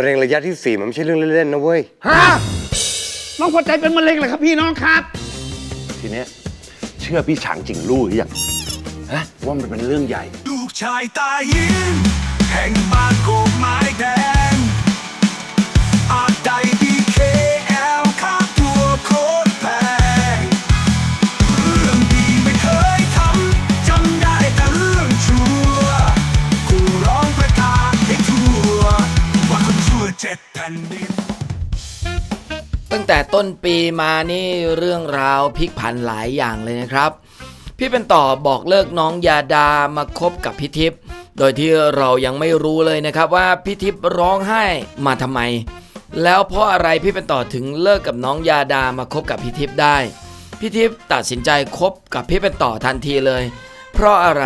มะเร็งระยะที่สี่มันไม่ใช่เรื่องเล่นๆนะเว้ย ฮะน้องพอใจเป็นมะเร็งเหรอครับพี่น้องครับ ทีเนี้ยเชื่อพี่ฉางจริงลู่หรือยังฮะว่ามันเป็นเรื่องใหญ่ ลูกชายตายินแห่งบ้านโคกไม้แดงอาจใดดี ต้นปีมานี่เรื่องราวพลิกผันหลายอย่างเลยนะครับ พี่เป็นต่อบอกเลิกน้องยาดามาคบกับพี่ทิพย์โดยที่เรายังไม่รู้เลยนะครับว่าพี่ทิพย์ร้องไห้มาทำไม แล้วเพราะอะไรพี่เป็นต่อถึงเลิกกับน้องยาดามาคบกับพี่ทิพย์ได้พี่ทิพย์ตัดสินใจคบกับพี่เป็นต่อทันทีเลย เพราะอะไร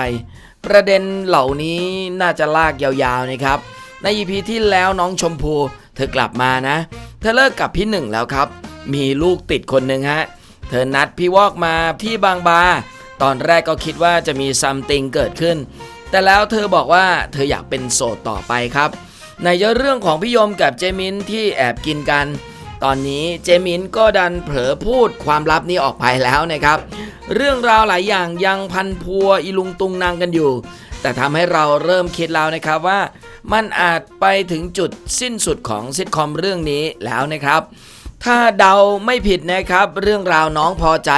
ประเด็นเหล่านี้น่าจะลากยาวๆนะครับ ใน EP ที่แล้วน้องชมพูเธอกลับมานะ เธอเลิกกับพี่หนึ่งแล้วครับ มีลูกติดคนหนึ่งฮะ เธอนัดพี่วอกมาที่บางบา ตอนแรกก็คิดว่าจะมีซัมติงเกิดขึ้น แต่แล้วเธอบอกว่าเธออยากเป็นโสดต่อไปครับ ในเรื่องของพี่ยมกับเจมินที่แอบกินกัน ตอนนี้เจมินก็ดันเผลอพูดความลับนี้ออกไปแล้วนะครับ เรื่องราวหลายอย่างยังพันพัวอีลุงตุงนางกันอยู่ แต่ทำให้เราเริ่มคิดแล้วนะครับว่ามันอาจไปถึงจุดสิ้นสุดของซิทคอมเรื่องนี้แล้วนะครับ ถ้าเดาไม่ผิดนะครับ เรื่องราวน้องพอใจ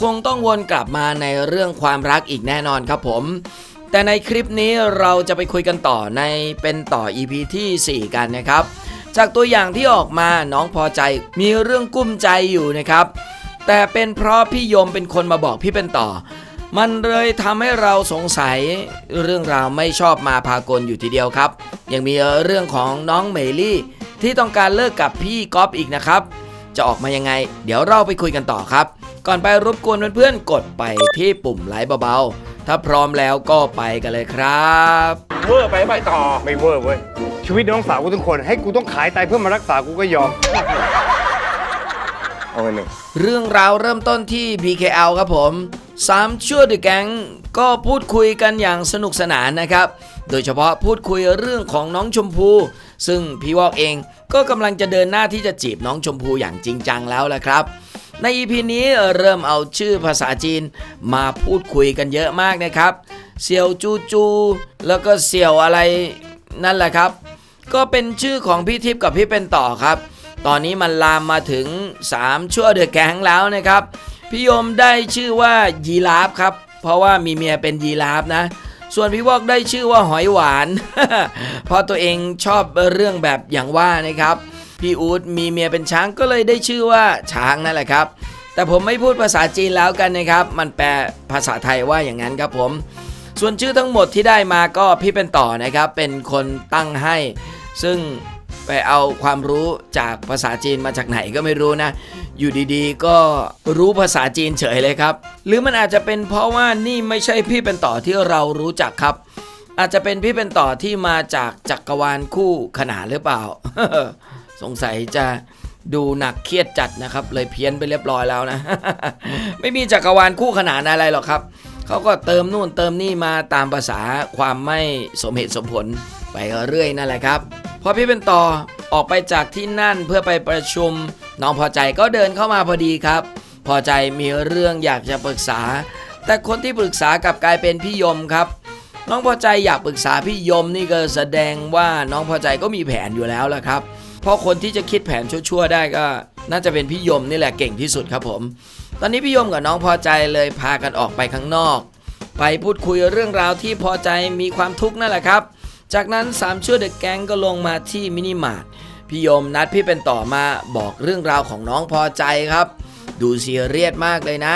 คงต้องวนกลับมาในเรื่องความรักอีกแน่นอนครับผม แต่ในคลิปนี้เราจะไปคุยกันต่อในเป็นต่อ EP ทีสี่ 4 กันนะครับ จากตัวอย่างที่ออกมาน้องพอใจมีเรื่องกุ้มใจอยู่นะครับ แต่เป็นเพราะพี่ยมเป็นคนมาบอกพี่เป็นต่อ มันเลยทำให้เราสงสัยเรื่องราวไม่ชอบมาพากลอยู่ทีเดียวครับ ยังมีเรื่องของน้องเมลี่ ที่ต้องการเลิกกับพี่ก๊อฟอีกนะครับ จะออกมายังไง เดี๋ยวเราไปคุยกันต่อครับ ก่อนไปรบกวนเพื่อนๆกดไปที่ปุ่มไลค์เบาๆ ถ้าพร้อมแล้วก็ไปกันเลยครับเวอร์ไปไปต่อ ไม่เวอร์เว้ย ชีวิตน้องสาวกูทุกคน ให้กูต้องขายไตเพื่อมารักษากูก็ยอม เอาเงินหนึ่ง เรื่องราวเริ่มต้นที่ BKL ครับผม สามชั่วเดอะแก๊งก็พูดคุยกันอย่างสนุกสนานนะครับ โดยเฉพาะพูดคุยเรื่องของน้องชมพู ซึ่งพี่วอกเองก็กำลังจะเดินหน้าที่จะจีบน้องชมพูอย่างจริงจังแล้วแหละครับ ใน EP นี้เริ่มเอาชื่อภาษาจีนมาพูดคุยกันเยอะมากนะครับเสี่ยวจูจู แล้วก็เสี่ยวอะไรนั่นแหละครับ ก็เป็นชื่อของพี่ทิพย์กับพี่เป็นต่อครับ ตอนนี้มันลามมาถึง 3 ชั่วเดอะแก๊งแล้วนะครับ พี่ยมได้ชื่อว่ายีราฟครับ เพราะว่ามีเมียเป็นยีราฟนะ ส่วนพี่วอกได้ชื่อว่าหอยหวาน เพราะตัวเองชอบเรื่องแบบอย่างว่านะครับ พี่อูดมีเมียเป็นช้างก็เลยได้ชื่อว่าช้างนั่นแหละครับ แต่ผมไม่พูดภาษาจีนแล้วกันนะครับ มันแปลภาษาไทยว่าอย่างนั้นครับผม ส่วนชื่อทั้งหมดที่ได้มาก็พี่เป็นต่อนะครับ เป็นคนตั้งให้ ซึ่งไปเอาความรู้จากภาษาจีนมาจากไหนก็ไม่รู้นะ อยู่ดีๆ ก็รู้ภาษาจีนเฉยเลยครับ หรือมันอาจจะเป็นเพราะว่านี่ไม่ใช่พี่เป็นต่อที่เรารู้จักครับ อาจจะเป็นพี่เป็นต่อที่มาจากจักรวาลคู่ขนานหรือเปล่า สงสัยจะดูหนักเครียดจัดนะครับ เลยเพี้ยนไปเรียบร้อยแล้วนะ ไม่มีจักรวาลคู่ขนานอะไรหรอกครับเขาก็เติมนู่นเติมนี่มาตามภาษาความไม่สมเหตุสมผลไปเรื่อยนั่นแหละครับ พอพี่เป็นต่อออกไปจากที่นั่นเพื่อไปประชุม น้องพอใจก็เดินเข้ามาพอดีครับ พอใจมีเรื่องอยากจะปรึกษา แต่คนที่ปรึกษากลับกลายเป็นพี่ยมครับ น้องพอใจอยากปรึกษาพี่ยมนี่ก็แสดงว่าน้องพอใจก็มีแผนอยู่แล้วละครับ เพราะคนที่จะคิดแผนชั่วๆได้ก็ น่าจะเป็นพี่ยมนี่แหละเก่งที่สุดครับผม ตอนนี้พี่ยมกับน้องพอใจเลยพากันออกไปข้างนอก ไปพูดคุยเรื่องราวที่พอใจมีความทุกข์นั่นแหละครับ จากนั้นสามชั่วเดอะแก๊งก็ลงมาที่มินิมาร์ทพี่ยมนัดพี่เป็นต่อมาบอกเรื่องราวของน้องพอใจครับ ดูเซีเรียสมากเลยนะ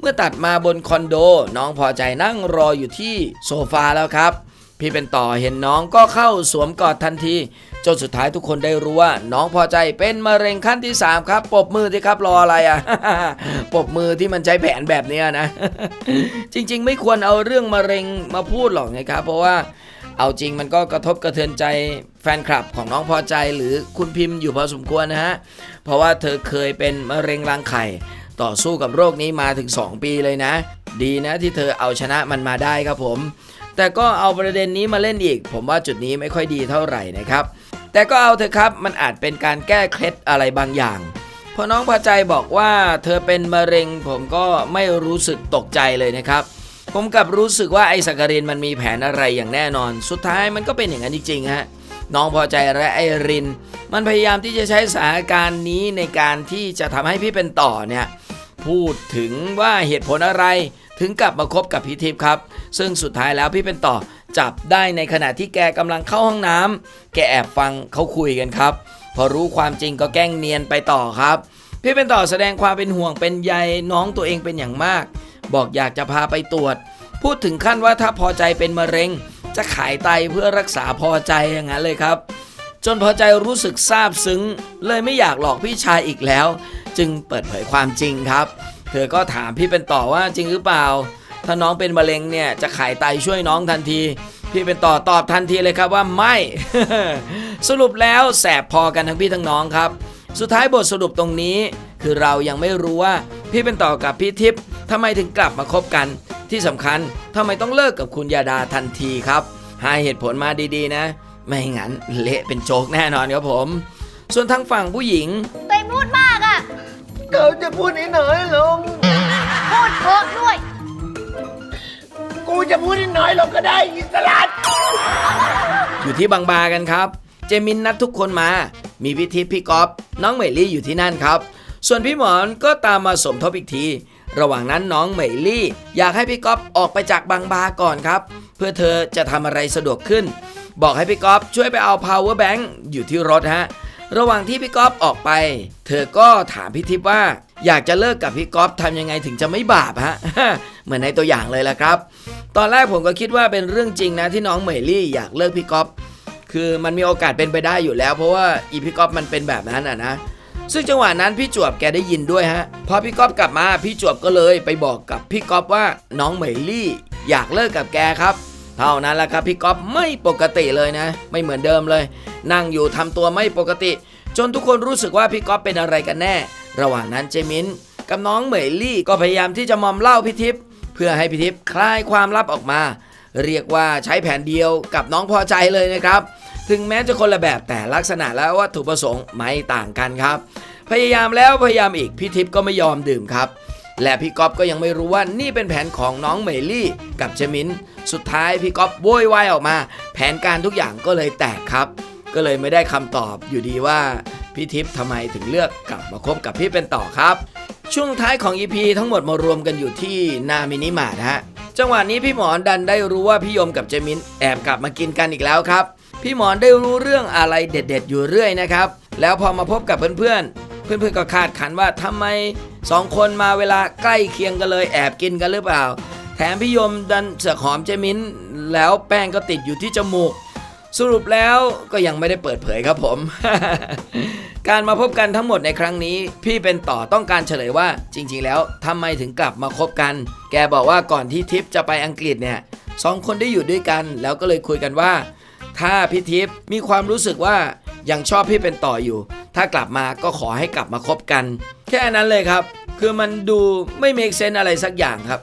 เมื่อตัดมาบนคอนโด น้องพอใจนั่งรออยู่ที่โซฟาแล้วครับ พี่เป็นต่อเห็นน้องก็เข้าสวมกอดทันทีจนสุดท้ายทุกคนได้รู้ว่า น้องพอใจเป็นมะเร็งขั้นที่ 3 ครับปบมือที่ครับรออะไรอะปบมือที่มันใช้แผนแบบนี้นะ จริงๆ ไม่ควรเอาเรื่องมะเร็งมาพูดหรอกนะครับ เพราะว่า เอาจริงมันก็กระทบกระเทือนใจแฟนคลับของน้องพอใจหรือคุณพิมพ์อยู่พอสมควรนะฮะ เพราะว่าเธอเคยเป็นมะเร็งรังไข่ ต่อสู้กับโรคนี้มาถึง 2 ปีเลยนะ ดีนะที่เธอเอาชนะมันมาได้ครับผม แต่ก็เอาประเด็นนี้มาเล่นอีก ผมว่าจุดนี้ไม่ค่อยดีเท่าไหร่นะครับ แต่ก็เอาเถอะครับมันอาจเป็นการแก้เคล็ดอะไรบางอย่างพอน้องพอใจบอกว่าเธอเป็นมะเร็งผมก็ไม่รู้สึกตกใจเลยนะครับ ผมกลับรู้สึกว่าไอ้สักการินมันมีแผนอะไรอย่างแน่นอน สุดท้ายมันก็เป็นอย่างนั้นจริงๆฮะน้องพอใจและไอริน มันพยายามที่จะใช้สถานการณ์นี้ในการที่จะทำให้พี่เป็นต่อเนี่ยพูดถึงว่าเหตุผลอะไร ถึงกลับมาคบกับพี่ทิพย์ครับ ซึ่งสุดท้ายแล้วพี่เป็นต่อจับได้ในขณะที่แกกำลังเข้าห้องน้ำแกแอบฟังเขาคุยกันครับ พอรู้ความจริงก็แกล้งเนียนไปต่อครับ พี่เป็นต่อแสดงความเป็นห่วงเป็นใยน้องตัวเองเป็นอย่างมาก บอกอยากจะพาไปตรวจ พูดถึงขั้นว่าถ้าพอใจเป็นมะเร็ง จะขายไตเพื่อรักษาพอใจอย่างนั้นเลยครับ จนพอใจรู้สึกซาบซึ้ง เลยไม่อยากหลอกพี่ชายอีกแล้ว จึงเปิดเผยความจริงครับ เธอก็ถามพี่เป็นต่อว่าจริงหรือเปล่า ถ้าน้องเป็นมะเร็งเนี่ยจะขายไตช่วยน้องทันทีพี่เป็นต่อตอบทันทีเลยครับว่าไม่ สรุปแล้วแสบพอกันทั้งพี่ทั้งน้องครับ สุดท้ายบทสรุปตรงนี้ คือเรายังไม่รู้ว่า พี่เป็นต่อกับพี่ทิพย์ ทำไมถึงกลับมาคบกัน ที่สำคัญทำไมต้องเลิกกับคุณยาดาทันทีครับหาเหตุผลมาดีๆนะ ไม่งั้นเละเป็นโจกแน่นอนครับผม ส่วนทางฝั่งผู้หญิงตัวเองพูดมากอะเขาจะพูดนิดหน่อยลง พูดเพราะด้วย กูจะพูดนิดหน่อยลงก็ได้อิสระอยู่ที่บางบากันครับ เจมินนัดทุกคนมา มีพี่ทิพย์พี่ก๊อฟน้องเหมยลี่อยู่ที่นั่นครับ ส่วนพี่หมอนก็ตามมาสมทบอีกที ระหว่างนั้นน้องเหมยลี่ อยากให้พี่ก๊อฟออกไปจากบางบาก่อนครับ เพื่อเธอจะทำอะไรสะดวกขึ้น บอกให้พี่ก๊อฟช่วยไปเอา power bank อยู่ที่รถฮะระหว่างที่พี่ก๊อฟออกไป เธอก็ถามพี่ทิพย์ว่า อยากจะเลิกกับพี่ก๊อฟทำยังไงถึงจะไม่บาปฮะเหมือนในตัวอย่างเลยละครับ ตอนแรกผมก็คิดว่าเป็นเรื่องจริงนะที่น้องเหมยลี่อยากเลิกพี่ก๊อฟคือมันมีโอกาสเป็นไปได้อยู่แล้ว เพราะว่าอีพี่ก๊อฟมันเป็นแบบนั้นอะนะ ซึ่งจังหวะนั้นพี่จวบแกได้ยินด้วยฮะ พอพี่ก๊อฟกลับมาพี่จวบก็เลยไปบอกกับพี่ก๊อฟว่าน้องเหมยลี่ อยากเลิกกับแกครับ เท่านั้นแหละครับพี่ก๊อฟไม่ปกติเลยนะ ไม่เหมือนเดิมเลย นั่งอยู่ทำตัวไม่ปกติ จนทุกคนรู้สึกว่าพี่ก๊อฟเป็นอะไรกันแน่ ระหว่างนั้นเจมินกับน้องเหมยลี่ก็พยายามที่จะมอมเล่าพี่ทิพย์เพื่อให้พี่ทิพย์คลายความลับออกมา เรียกว่าใช้แผนเดียวกับน้องพอใจเลยนะครับ ถึงแม้จะคนละแบบแต่ลักษณะและวัตถุประสงค์ไม่ต่างกันครับ พยายามแล้วพยายามอีกพี่ทิพย์ก็ไม่ยอมดื่มครับ และพี่ก๊อฟก็ยังไม่รู้ว่านี่เป็นแผนของน้องเมลี่กับเจมินสุดท้ายพี่ก๊อฟโวยวายออกมา แผนการทุกอย่างก็เลยแตกครับ ก็เลยไม่ได้คำตอบอยู่ดีว่าพี่ทิพย์ทำไมถึงเลือกกลับมาคบกับพี่เป็นต่อครับ ช่วงท้ายของ EP ทั้งหมดมารวมกันอยู่ที่นามินิมาร์ทฮะจังหวะนี้พี่หมอนดันได้รู้ว่าพี่ยมกับเจมินแอบกลับมากินกันอีกแล้วครับ พี่หมอนได้รู้เรื่องอะไรเด็ด ๆ อยู่เรื่อยนะครับ แล้วพอมาพบกับเพื่อนๆ เพื่อนๆก็คาดขันว่าทำไมสองคนมาเวลาใกล้เคียงกันเลยแอบกินกันหรือเปล่า แถมพี่ยมดันเสือหอมเจมินแล้วแป้งก็ติดอยู่ที่จมูก สรุปแล้วก็ยังไม่ได้เปิดเผยครับผม การมาพบกันทั้งหมดในครั้งนี้ พี่เป็นต่อต้องการเฉลยว่าจริง ๆ แล้วทำไมถึงกลับมาคบกัน แกบอกว่าก่อนที่ทิพย์จะไปอังกฤษเนี่ยสองคนได้อยู่ด้วยกัน แล้วก็เลยคุยกันว่า ถ้าพี่ทิพย์มีความรู้สึกว่ายังชอบพี่เป็นต่ออยู่ ถ้ากลับมาก็ขอให้กลับมาคบกัน แค่นั้นเลยครับ คือมันดูไม่เมกเซนอะไรสักอย่างครับ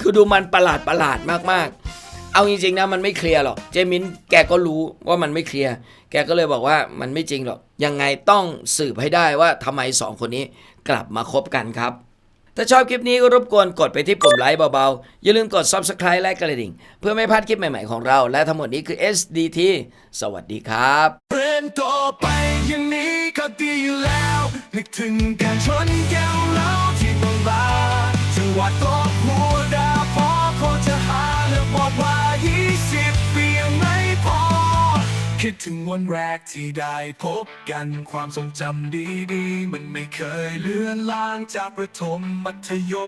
คือดูมันประหลาดประหลาดมากๆ เอาจริงๆนะมันไม่เคลียร์หรอก เจมินแกก็รู้ว่ามันไม่เคลียร์ แกก็เลยบอกว่ามันไม่จริงหรอก ยังไงต้องสืบให้ได้ว่าทำไมสองคนนี้กลับมาคบกันครับ ถ้าชอบคลิปนี้ก็รบกวนกดไปที่ปุ่มไลค์เบาๆ อย่าลืมกด Subscribe และกระดิ่ง เพื่อไม่พลาดคลิปใหม่ๆของเรา และทั้งหมดนี้คือ SDT สวัสดีครับเรียนต่อไปอย่างนี้ก็ดีอยู่แล้วนึกถึงการชนแก้วเหล้าที่บางบาจังหวะ ถึงวันแรกที่ได้พบกันความทรงจำดีๆ มันไม่เคยเลือนลางจากประถมมัธยม